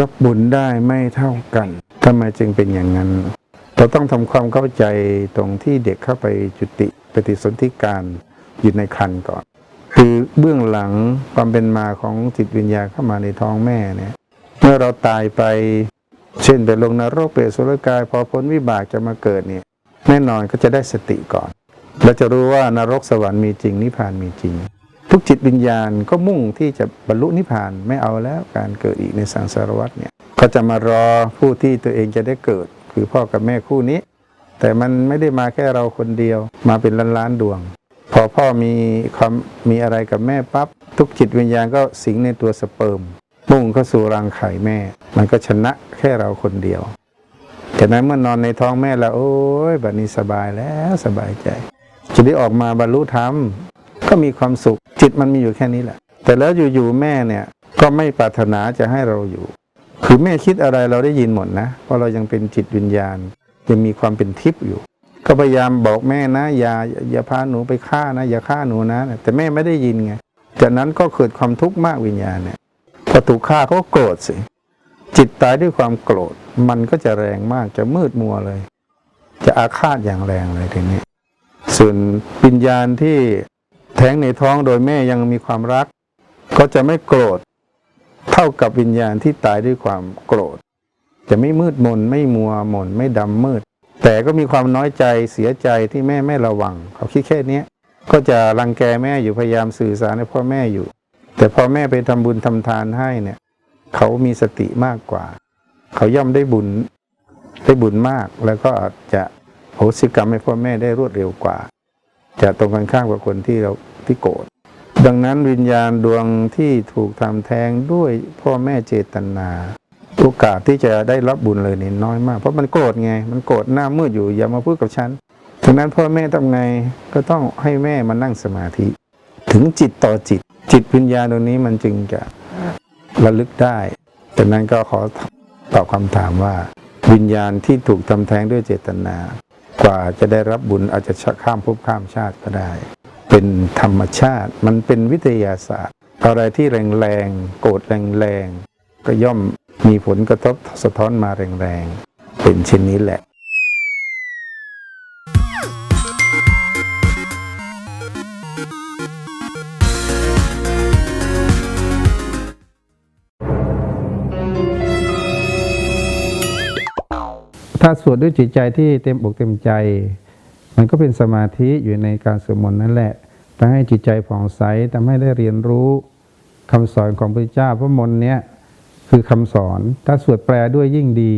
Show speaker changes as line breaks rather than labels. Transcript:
รับบุญได้ไม่เท่ากันทำไมจึงเป็นอย่างนั้น เราต้องทำความเข้าใจตรงที่เด็กเข้าไปจุติปฏิสนธิการอยู่ในครรภ์ก่อน คือเบื้องหลังความเป็นมาของจิตวิญญาณเข้ามาในท้องแม่เนี่ยเมื่อเราตายไปเช่นไปลงนรกเปรตสุรกาย พอพ้นวิบากจะมาเกิดเนี่ยแน่นอนก็จะได้สติก่อนเราจะรู้ว่านรกสวรรค์มีจริงนิพพานมีจริง ทุกจิตวิญญาณก็มุ่งที่จะบรรลุนิพพานไม่เอาแล้วการเกิดอีกในสังสารวัฏเนี่ยก็จะมารอผู้ที่ตัวเองจะได้เกิด คือพ่อกับแม่คู่นี้ แต่มันไม่ได้มาแค่เราคนเดียว มาเป็นล้านล้านดวง พอพ่อมีความมีอะไรกับแม่ปั๊บทุกจิตวิญญาณก็สิงในตัวสเปิร์มมุ่งเข้าสู่รังไข่แม่ มันก็ชนะแค่เราคนเดียวจากนั้นเมื่อนอนในท้องแม่แล้วโอ้ยบัดนี้สบายแล้วสบายใจจะได้ออกมาบรรลุธรรมก็มีความสุข จิตมันมีอยู่แค่นี้แหละ แต่แล้วอยู่ๆแม่เนี่ยก็ไม่ปรารถนาจะให้เราอยู่ คือแม่คิดอะไรเราได้ยินหมดนะเพราะเรายังเป็นจิตวิญญาณ ยังมีความเป็นทิพย์อยู่ ก็พยายามบอกแม่นะ อย่าอย่าพาหนูไปฆ่านะ อย่าฆ่าหนูนะ แต่แม่ไม่ได้ยินไงจากนั้นก็เกิดความทุกข์มากวิญญาณเนี่ยพอถูกฆ่าเขาก็โกรธสิ จิตตายด้วยความโกรธ มันก็จะแรงมากจะมืดมัวเลย จะอาฆาตอย่างแรงเลยทีนี้ ส่วนวิญญาณที่ แท้งในท้องโดยแม่ยังมีความรัก ก็จะไม่โกรธ เท่ากับวิญญาณที่ตายด้วยความโกรธ จะไม่มืดมนไม่มัวหม่นไม่ดำมืด แต่ก็มีความน้อยใจเสียใจที่แม่ไม่ระวัง เขาคิดแค่นี้ก็จะรังแกแม่อยู่พยายามสื่อสารให้พ่อแม่อยู่ แต่พอแม่ไปทำบุญทำทานให้เนี่ย เขามีสติมากกว่า เขาย่อมได้บุญได้บุญมากแล้วก็อาจจะโหสิกรรมให้พ่อแม่ได้รวดเร็วกว่า จะตรงกันข้ามกับคนที่เราที่โกรธดังนั้นวิญญาณดวงที่ถูกทำแท้งด้วยพ่อแม่เจตนาโอกาสที่จะได้รับบุญเลยนี่น้อยมาก เพราะมันโกรธไง มันโกรธหน้ามืดอยู่อย่ามาพูดกับฉันฉะนั้นพ่อแม่ทำไงก็ต้องให้แม่มานั่งสมาธิ ถึงจิตต่อจิต จิตวิญญาณตรงนี้มันจึงจะระลึกได้ฉะนั้นก็ขอตอบคำถามว่า วิญญาณที่ถูกทำแท้งด้วยเจตนา กว่าจะได้รับบุญอาจจะข้ามภพข้ามชาติก็ได้ เป็นธรรมชาติมันเป็นวิทยาศาสตร์ อะไรที่แรงๆโกรธแรงๆก็ย่อมมีผลกระทบสะท้อนมาแรงๆเป็นเช่นนี้แหละ ถ้าสวดด้วยจิตใจที่เต็มอกเต็มใจ มันก็เป็นสมาธิอยู่ในการสวดมนต์นั่นแหละทำให้จิตใจผ่องใสทำให้ได้เรียนรู้คำสอนของพระเจ้าพระมนต์เนี้ยคือคำสอน ถ้าสวดแปลด้วยยิ่งดี